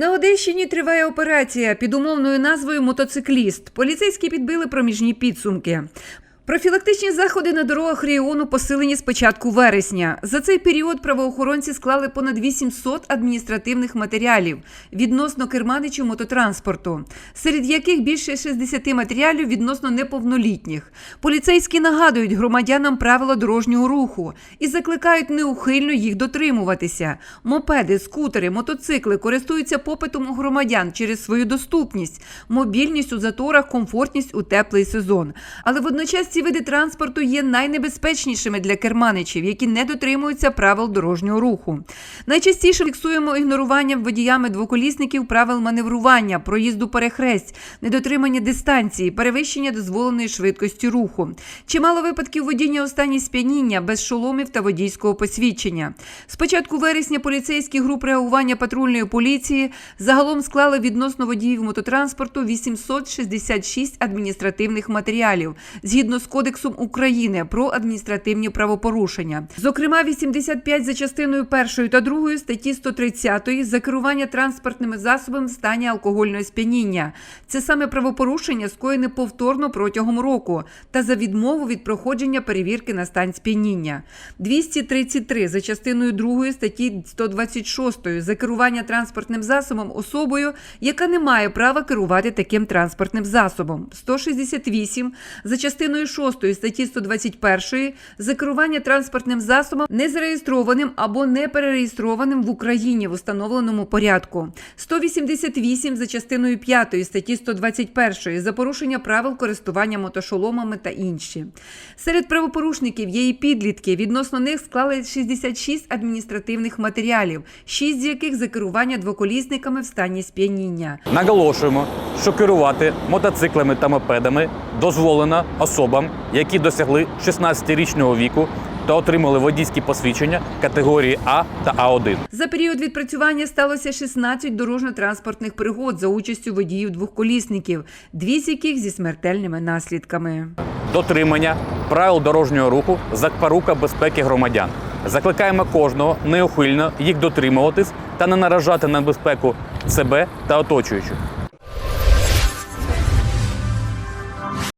На Одещині триває операція під умовною назвою Мотоцикліст. Поліцейські підбили проміжні підсумки. Профілактичні заходи на дорогах регіону посилені з початку вересня. За цей період правоохоронці склали понад 800 адміністративних матеріалів відносно керманичів мототранспорту, серед яких більше 60 матеріалів відносно неповнолітніх. Поліцейські нагадують громадянам правила дорожнього руху і закликають неухильно їх дотримуватися. Мопеди, скутери, мотоцикли користуються попитом у громадян через свою доступність, мобільність у заторах, комфортність у теплий сезон. Але водночас ці види транспорту є найнебезпечнішими для керманичів, які не дотримуються правил дорожнього руху. Найчастіше фіксуємо ігнорування водіями двоколісників правил маневрування, проїзду перехресть, недотримання дистанції, перевищення дозволеної швидкості руху. Чимало випадків водіння у стані сп'яніння без шоломів та водійського посвідчення. З початку вересня поліцейські груп реагування патрульної поліції загалом склали відносно водіїв мототранспорту 866 адміністративних матеріалів згідно з Кодексом України про адміністративні правопорушення. Зокрема, 85 за частиною першої та другої статті 130 за керування транспортними засобами в стані алкогольного сп'яніння. Це саме правопорушення скоєне повторно протягом року та за відмову від проходження перевірки на стан сп'яніння. 233 за частиною другої статті 126 за керування транспортним засобом особою, яка не має права керувати таким транспортним засобом. 168 за частиною 6 статті 121 за керування транспортним засобом незареєстрованим або не перереєстрованим в Україні в установленому порядку. 188 за частиною 5 статті 121 за порушення правил користування мотошоломами та інші. Серед правопорушників є і підлітки. Відносно них склали 66 адміністративних матеріалів, 6 з яких за керування двоколісниками в стані сп'яніння. Наголошуємо, що керувати мотоциклами та мопедами дозволено особам, які досягли 16-річного віку та отримали водійські посвідчення категорії А та А1. За період відпрацювання сталося 16 дорожньо-транспортних пригод за участю водіїв двохколісників, дві з яких зі смертельними наслідками. Дотримання правил дорожнього руху запорука безпеки громадян. Закликаємо кожного неухильно їх дотримуватись та не наражати на безпеку себе та оточуючих.